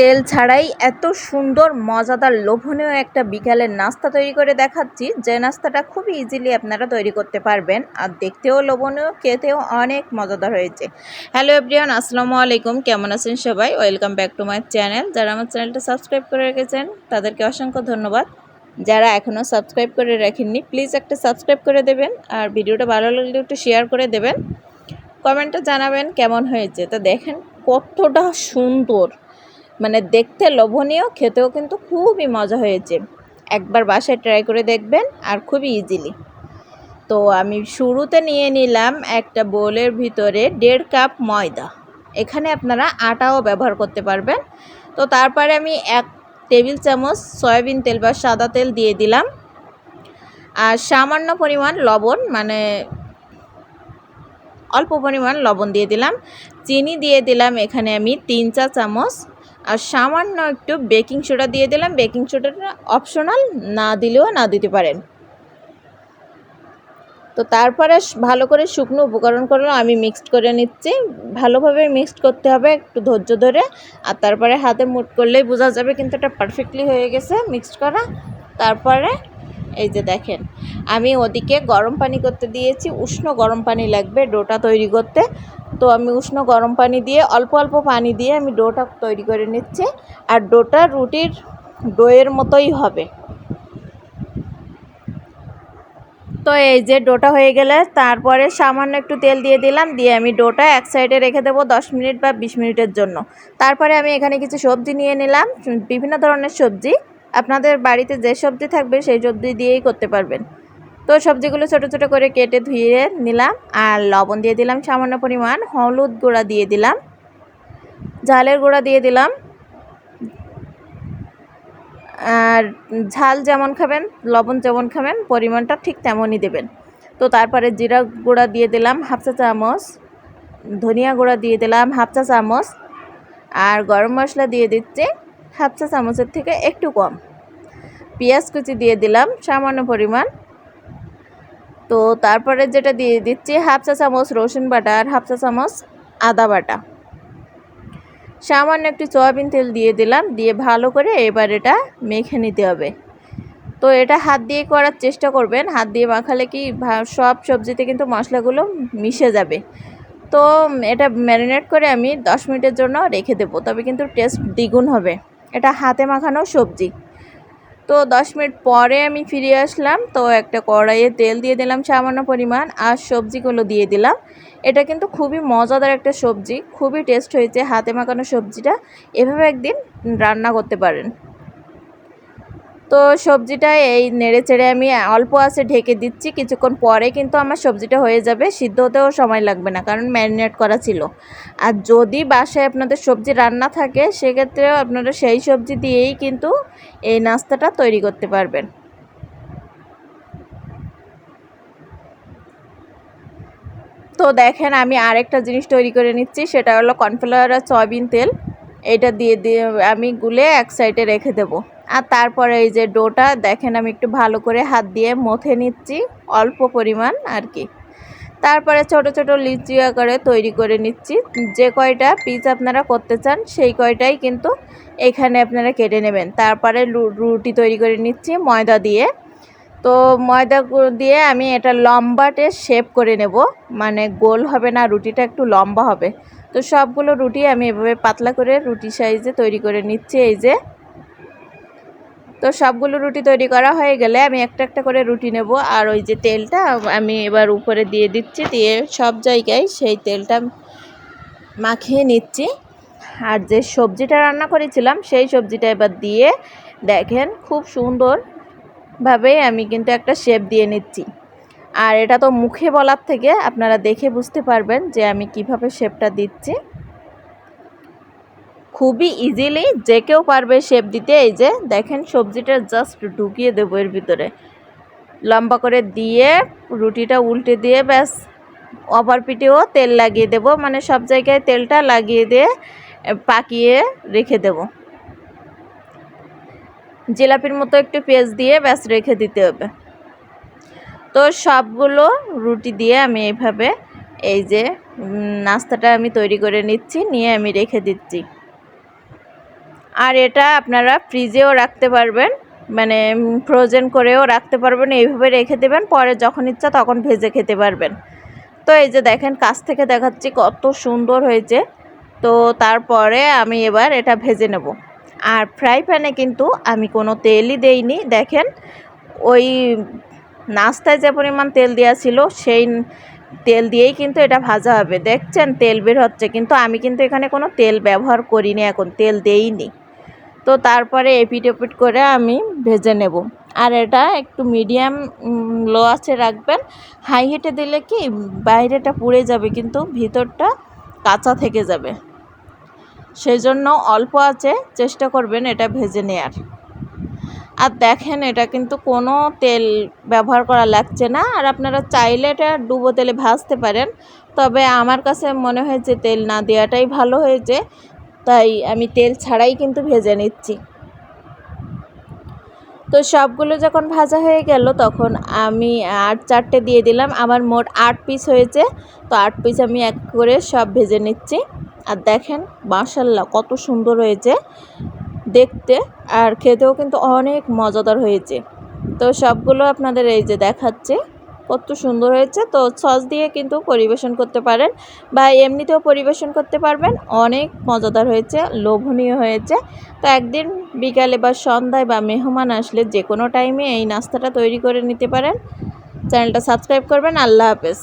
তেল ছাড়াই এত সুন্দর, মজাদার, লোভনীয় একটা বিকালের নাস্তা তৈরি করে দেখাচ্ছি। যে নাস্তাটা খুবই ইজিলি আপনারা তৈরি করতে পারবেন। আর দেখতেও লোভনীয়, খেতেও অনেক মজাদার হয়েছে। হ্যালো এভরিওয়ান আসসালামু আলাইকুম। কেমন আছেন সবাই? Welcome back to my channel যারা আমার চ্যানেলটা সাবস্ক্রাইব করে রেখেছেন, তাদেরকে অসংখ্য ধন্যবাদ। যারা এখনও সাবস্ক্রাইব করে রাখেননি প্লিজ একটা সাবস্ক্রাইব করে দেবেন। আর ভিডিওটা ভালো লাগলে একটু শেয়ার করে দেবেন। কমেন্টে জানাবেন কেমন হয়েছে। তো দেখেন কতটা সুন্দর। মানে দেখতে লোভনীয়, খেতেও কিন্তু খুবই মজা হয়েছে। একবার বাসায় ট্রাই করে দেখবেন আর খুবই ইজিলি তো আমি শুরুতে নিয়ে নিলাম একটা বোলের ভিতরে দেড় কাপ ময়দা। এখানে আপনারা আটাও ব্যবহার করতে পারবেন। তো তারপরে আমি এক টেবিল চামচ সয়াবিন তেল বা সাদা তেল দিয়ে দিলাম। আর সামান্য পরিমাণ লবণ মানে অল্প পরিমাণ লবণ দিয়ে দিলাম। চিনি দিয়ে দিলাম এখানে আমি তিন চা চামচ। আর সামান্য একটু বেকিং সোডা দিয়ে দিলাম। বেকিং সোডাটা অপশনাল, না দিলেও না দিতে পারেন। তো তারপরে ভালো করে শুকনো উপকরণ করল আমি মিক্সড করে নিচ্ছি। ভালোভাবে মিক্সড করতে হবে একটু ধৈর্য ধরে। আর তারপরে হাতে মুট করলেই বোঝা যাবে কিন্তু এটা পারফেক্টলি হয়ে গেছে মিক্সড করা। তারপরে এই যে দেখেন, আমি ওদিকে গরম পানি করতে দিয়েছি। উষ্ণ গরম পানি লাগবে ডোটা তৈরি করতে। তো আমি উষ্ণ গরম পানি দিয়ে, অল্প অল্প পানি দিয়ে আমি ডোটা তৈরি করে নিচ্ছি। আর ডোটা রুটির ডোয়ের মতোই হবে। তো এই যে ডোটা হয়ে গেলে তারপরে সামান্য একটু তেল দিয়ে দিলাম, দিয়ে আমি ডোটা এক সাইডে রেখে দেবো দশ মিনিট বা বিশ মিনিটের জন্য। তারপরে আমি এখানে কিছু সবজি নিয়ে নিলাম, বিভিন্ন ধরনের সবজি। আপনাদের বাড়িতে যে সবজি থাকবে সেই সবজি দিয়েই করতে পারবেন। তো সবজিগুলো ছোট ছোট করে কেটে ধুয়ে নিলাম আর লবণ দিয়ে দিলাম সামান্য পরিমাণ, হলুদ গুঁড়া দিয়ে দিলাম, ঝালের গুঁড়া দিয়ে দিলাম। আর ঝাল যেমন খাবেন, লবণ যেমন খাবেন, পরিমাণটা ঠিক তেমনই দেবেন। তো তারপরে জিরা গুঁড়া দিয়ে দিলাম হাফ চা চামচ, ধনিয়া গুঁড়া দিয়ে দিলাম হাফ চা চামচ, আর গরম মশলা দিয়ে দিচ্ছি হাফ চা চামচের থেকে একটু কম। পেঁয়াজ কুচি দিয়ে দিলাম সামান্য পরিমাণ তো তারপরে যেটা দিয়ে দিচ্ছি, হাফ চা চামচ রসুন বাটা আর হাফ চা চামচ আদা বাটা। সামান্য একটু সয়াবিন তেল দিয়ে দিলাম, দিয়ে ভালো করে এবার এটা মেখে নিতে হবে। তো এটা হাত দিয়ে করার চেষ্টা করবেন, হাত দিয়ে মাখালে কি সব সবজিতে কিন্তু মশলাগুলো মিশে যাবে। তো এটা ম্যারিনেট করে আমি দশ মিনিটের জন্য রেখে দেবো, তবে কিন্তু টেস্ট দ্বিগুণ হবে। এটা হাতে মাখানো সবজি। তো দশ মিনিট পরে আমি ফিরে আসলাম। তো একটা কড়াইয়ে তেল দিয়ে দিলাম সামান্য পরিমাণ আর সবজিগুলো দিয়ে দিলাম। এটা কিন্তু খুবই মজাদার একটা সবজি, খুবই টেস্ট হয়েছে হাতে মাখানো সবজিটা। এভাবে একদিন রান্না করতে পারেন। তো সবজিটা এই নেড়ে চেড়ে আমি অল্প আছে ঢেকে দিচ্ছি, কিছুক্ষণ পরে কিন্তু আমার সবজিটা হয়ে যাবে, সিদ্ধ হতেও সময় লাগবে না কারণ ম্যারিনেট করা ছিল। আর যদি বাসায় আপনাদের সবজি রান্না থাকে, সেক্ষেত্রেও আপনারা সেই সবজি দিয়েই কিন্তু এই নাস্তাটা তৈরি করতে পারবেন। তো দেখেন আমি আরেকটা জিনিস তৈরি করে নিচ্ছি, সেটা হলো কর্নফ্লাওয়ার আর সয়াবিন তেল। এটা দিয়ে দিয়ে আমি গুলে এক সাইডে রেখে দেবো। আর তারপরে এই যে ডোটা, দেখেন আমি একটু ভালো করে হাত দিয়ে মথে নিচ্ছি, অল্প পরিমাণ আর কি। তারপরে ছোট ছোট লিচি আকারে তৈরি করে নিচ্ছি। যে কয়টা পিস আপনারা করতে চান, সেই কয়টাই কিন্তু এখানে আপনারা কেটে নেবেন। তারপরে রুটি তৈরি করে নিচ্ছি ময়দা দিয়ে। তো ময়দা দিয়ে আমি এটা লম্বাটে শেপ করে নেব। মানে গোল হবে না, রুটিটা একটু লম্বা হবে। তো সবগুলো রুটি আমি এভাবে পাতলা করে রুটি সাইজে তৈরি করে নিচ্ছি, এই যে। তো সবগুলো রুটি তৈরি করা হয়ে গেলে আমি একটা একটা করে রুটি নেব, আর ওই যে তেলটা আমি এবার উপরে দিয়ে দিচ্ছি, দিয়ে সব জায়গায় সেই তেলটা মাখিয়ে নিচ্ছি। আর যে সবজিটা রান্না করেছিলাম, সেই সবজিটা এবার দিয়ে দেখেন খুব সুন্দরভাবে আমি কিন্তু একটা শেপ দিয়ে নিচ্ছি। আর এটা তো মুখে বলার থেকে আপনারা দেখে বুঝতে পারবেন যে আমি কীভাবে শেপটা দিচ্ছি। খুবই ইজিলি যে কেউ পারবে শেপ দিতে, এই যে দেখেন সবজিটা জাস্ট ঢুকিয়ে দেবো এর ভিতরে। লম্বা করে দিয়ে রুটিটা উল্টে দিয়ে ব্যাস অপর পিঠেও তেল লাগিয়ে দেব মানে সব জায়গায় তেলটা লাগিয়ে দিয়ে পাকিয়ে রেখে দেব। জিলাপির মতো একটু পেঁয়াজ দিয়ে ব্যাস রেখে দিতে হবে। তো সবগুলো রুটি দিয়ে আমি এইভাবে এই যে নাস্তাটা আমি তৈরি করে নিচ্ছি, নিয়ে আমি রেখে দিচ্ছি। আর এটা আপনারা ফ্রিজেও রাখতে পারবেন মানে ফ্রোজেন করেও রাখতে পারবেন, এইভাবে রেখে দেবেন, পরে যখন ইচ্ছা তখন ভেজে খেতে পারবেন। তো এই যে দেখেন, কাছ থেকে দেখাচ্ছি কত সুন্দর হয়েছে। তো তারপরে আমি এবার এটা ভেজে নেব। আর ফ্রাই প্যানে কিন্তু আমি কোনো তেলই দেইনি। দেখেন, ওই নাস্তায় যে পরিমাণ তেল দেওয়া ছিল, সেই তেল দিয়েই কিন্তু এটা ভাজা হবে। দেখছেন, তেল বের হচ্ছে, কিন্তু আমি কিন্তু এখানে কোনো তেল ব্যবহার করিনি এখন, তেল দেইনি। তো তারপরে এপিট ওপিট করে আমি ভেজে নেব। আর এটা একটু মিডিয়াম লো আছে রাখবেন। হাই হিটে দিলে কি বাইরেটা পুড়ে যাবে, কিন্তু ভিতরটা কাঁচা থেকে যাবে। সেই জন্য অল্প আছে চেষ্টা করবেন এটা ভেজে নেয়ার। আর দেখেন, এটা কিন্তু কোনো তেল ব্যবহার করা লাগছে না। আর আপনারা চাইলে এটা ডুবো তেলে ভাজতে পারেন। তবে আমার কাছে মনে হয়েছে তেল না দেওয়াটাই ভালো হয়েছে। তাই আমি তেল ছাড়াই কিন্তু ভেজে নিচ্ছি। তো সবগুলো যখন ভাজা হয়ে গেল, তখন আমি আট চারটে দিয়ে দিলাম। আমার মোট আট পিস হয়েছে। তো আট পিস আমি এক করে সব ভেজে নিচ্ছি। আর দেখেন মাশাল্লাহ কত সুন্দর হয়েছে। দেখতে আর খেতেও কিন্তু অনেক মজাদার হয়েছে। তো সবগুলো আপনাদের এই যে দেখাচ্ছে, কত সুন্দর হয়েছে। তো সস দিয়ে কিন্তু পরিবেশন করতে পারেন বা এমনিতেও পরিবেশন করতে পারবেন। অনেক মজাদার হয়েছে, লোভনীয় হয়েছে। তো একদিন বিকালে বা সন্ধ্যায় বা মেহমান আসলে যে কোনো টাইমে এই নাস্তাটা তৈরি করে নিতে পারেন। চ্যানেলটা সাবস্ক্রাইব করবেন। আল্লাহ হাফেজ।